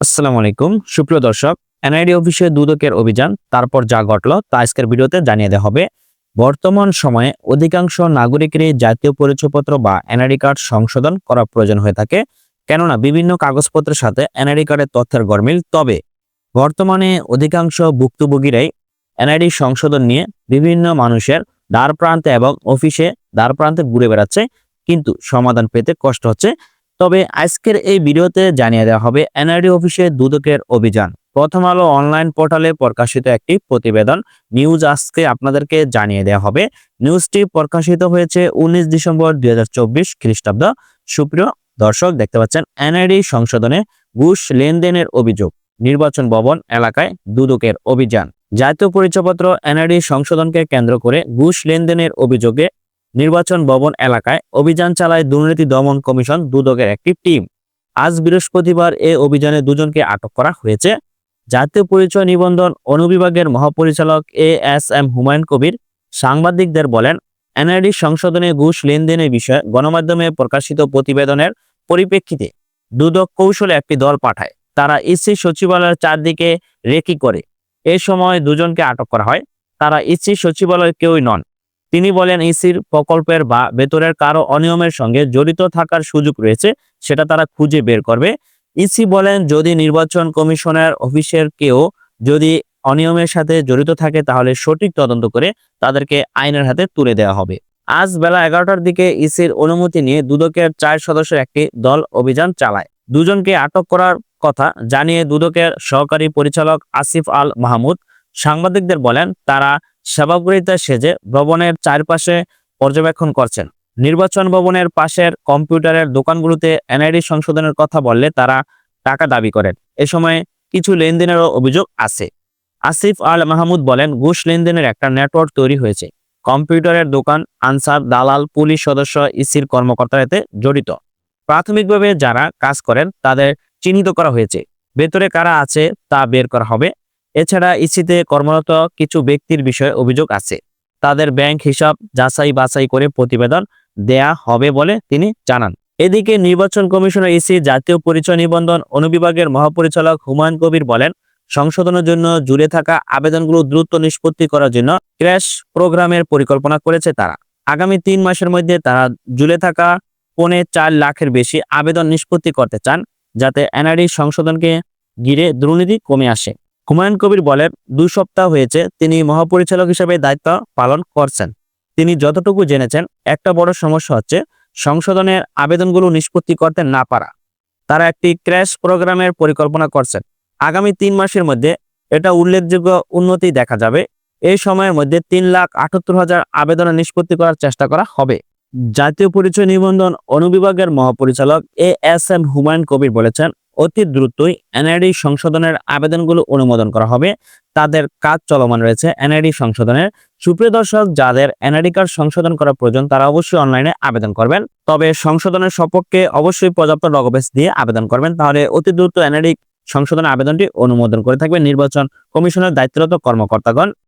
আসসালামু আলাইকুম। সুপ্রিয় দর্শক, এনআইডি অফিসে দুদকের অভিযান, তারপর যা ঘটলো তা আজকের ভিডিওতে জানিয়ে দেওয়া হবে। বর্তমান সময়ে অধিকাংশ নাগরিকেরই জাতীয় পরিচয়পত্র বা এনআইডি কার্ড সংশোধন করা প্রয়োজন হয়ে থাকে। কেননা, বিভিন্ন কাগজপত্রের সাথে এনআইডি কার্ডের তথ্যের গরমিল তবে, বর্তমানে অধিকাংশ ভুক্তভোগীরাই এনআইডি সংশোধন নিয়ে বিভিন্ন মানুষের দ্বার প্রান্তে এবং অফিসে দ্বার প্রান্তে ঘুরে বেড়াচ্ছে। কিন্তু সমাধান পেতে কষ্ট হচ্ছে। তবে আজকের এই ভিডিওতে জানিয়ে দেওয়া হবে, এনআরডি অফিসে দুদকের অভিযান। প্রথম আলো অনলাইন পোর্টালে প্রকাশিত একটি প্রতিবেদন। নিউজ আজকে আপনাদেরকে জানিয়ে দেওয়া হবে। নিউজটি প্রকাশিত হয়েছে উনিশ ডিসেম্বর দুই হাজার চব্বিশ খ্রিস্টাব্দ। সুপ্রিয় দর্শক, দেখতে পাচ্ছেন এনআইডি সংশোধনে ঘুষ লেনদেনের অভিযোগ। নির্বাচন ভবন এলাকায় দুদকের অভিযান। জাতীয় পরিচয়পত্র এনআরডি সংশোধনকে কেন্দ্র করে ঘুষ লেনদেনের অভিযোগে নির্বাচন ভবন এলাকায় অভিযান চালায় দুর্নীতি দমন কমিশন দুদকের একটি টিম। আজ বৃহস্পতিবার এ অভিযানে দুজনকে আটক করা হয়েছে। জাতীয় পরিচয় নিবন্ধন অনুবিভাগের মহাপরিচালক A S M Humayun Kabir সাংবাদিকদের বলেন, এনআইডি সংশোধনে ঘুষ লেনদেনের বিষয়ে গণমাধ্যমে প্রকাশিত প্রতিবেদনের পরিপ্রেক্ষিতে দুদক কৌশলে একটি দল পাঠায়। তারা ইসি সচিবালয়ের চারদিকে রেকি করে। এ সময় দুজনকে আটক করা হয়। তারা ইসি সচিবালয়ের কেউই নন। তিনি বলেন, ইসির প্রকল্পের বা ভেতরের কারও অনিয়মের সঙ্গে জড়িত থাকার সুযোগ রয়েছে, সেটা তারা খুঁজে বের করবে। ইসি বলেন, যদি নির্বাচন কমিশনের অফিসের কেউ যদি অনিয়মের সাথে জড়িত থাকে, তাহলে সঠিক তদন্ত করে তাদেরকে আইনের হাতে তুলে দেওয়া হবে। আজ বেলা এগারোটার দিকে ইসির অনুমতি নিয়ে দুদকের চার সদস্যের একটি দল অভিযান চালায়। দুজনকে আটক করার কথা জানিয়ে দুদকের সহকারী পরিচালক আসিফ আল মাহমুদ সাংবাদিকদের বলেন, তারা সেবাগ্রহিতা সেজে ভবনের চারপাশে পর্যবেক্ষণ করছেন। নির্বাচন ভবনের পাশের কম্পিউটারের দোকানগুলোতে এনআইডি সংশোধনের কথা বললে তারা টাকা দাবি করেন। এ সময় কিছু লেনদেনেরও অভিযোগ আছে। আসিফ আল মাহমুদ বলেন, ঘুষ লেনদেনের একটা নেটওয়ার্ক তৈরি হয়েছে। কম্পিউটারের দোকান আনসার, দালাল, পুলিশ সদস্য, ইসির কর্মকর্তারা এতে জড়িত। প্রাথমিকভাবে যারা কাজ করেন তাদের চিহ্নিত করা হয়েছে। ভেতরে কারা আছে তা বের করা হবে এছাড়া ইসিতে কর্মরত কিছু ব্যক্তির বিষয়ে অভিযোগ আছে। তাদের ব্যাংক হিসাব যাচাই বাছাই করে প্রতিবেদন দেয়া হবে বলে তিনি জানান। এদিকে নির্বাচন কমিশনের ইসি জাতীয় পরিচয় নিবন্ধন অনুবিভাগের মহাপরিচালক হুমায়ুন কবির বলেন, সংশোধনের জন্য জুড়ে থাকা আবেদনগুলো দ্রুত নিষ্পত্তি করার জন্য ক্র্যাশ প্রোগ্রামের পরিকল্পনা করেছে তারা। আগামী তিন মাসের মধ্যে তারা জুড়ে থাকা পৌনে চার লাখের বেশি আবেদন নিষ্পত্তি করতে চান, যাতে এনআরডি সংশোধনকে ঘিরে দুর্নীতি কমে আসে। হুমায়ুন কবির বলেন দুই সপ্তাহ হয়েছে, তিনি মহাপরিচালক হিসেবে দায়িত্ব পালন করছেন। তিনি যতটুকু জেনেছেন, একটা বড় সমস্যা হচ্ছে, সংশোধনের আবেদনগুলো নিষ্পত্তি করতে না পারা। তারা একটি ক্র্যাশ প্রোগ্রামের পরিকল্পনা করছেন। আগামী তিন মাসের মধ্যে এটা উল্লেখযোগ্য উন্নতি দেখা যাবে। এই সময়ের মধ্যে তিন লাখ আটাত্তর হাজার আবেদনের নিষ্পত্তি করার চেষ্টা করা হবে। জাতীয় পরিচয় নিবন্ধন অনুবিভাগের মহাপরিচালক A S M Humayun Kabir বলেছেন অতি দ্রুতই এনআইডি সংশোধনের আবেদনগুলো অনুমোদন করা হবে। তাদের কাজ চলমান রয়েছে এনআইডি সংশোধনের। সুপ্রিয় দর্শক, যাদের এনআইডি কার্ড সংশোধন করা প্রয়োজন, তারা অবশ্যই অনলাইনে আবেদন করবেন। তবে সংশোধনের সপক্ষে অবশ্যই পর্যাপ্ত ডকুমেন্টস দিয়ে আবেদন করবেন। তাহলে অতি দ্রুত এনআইডি সংশোধনের আবেদনটি অনুমোদন করে থাকবে নির্বাচন কমিশনের দায়িত্বরত কর্মকর্তাগণ।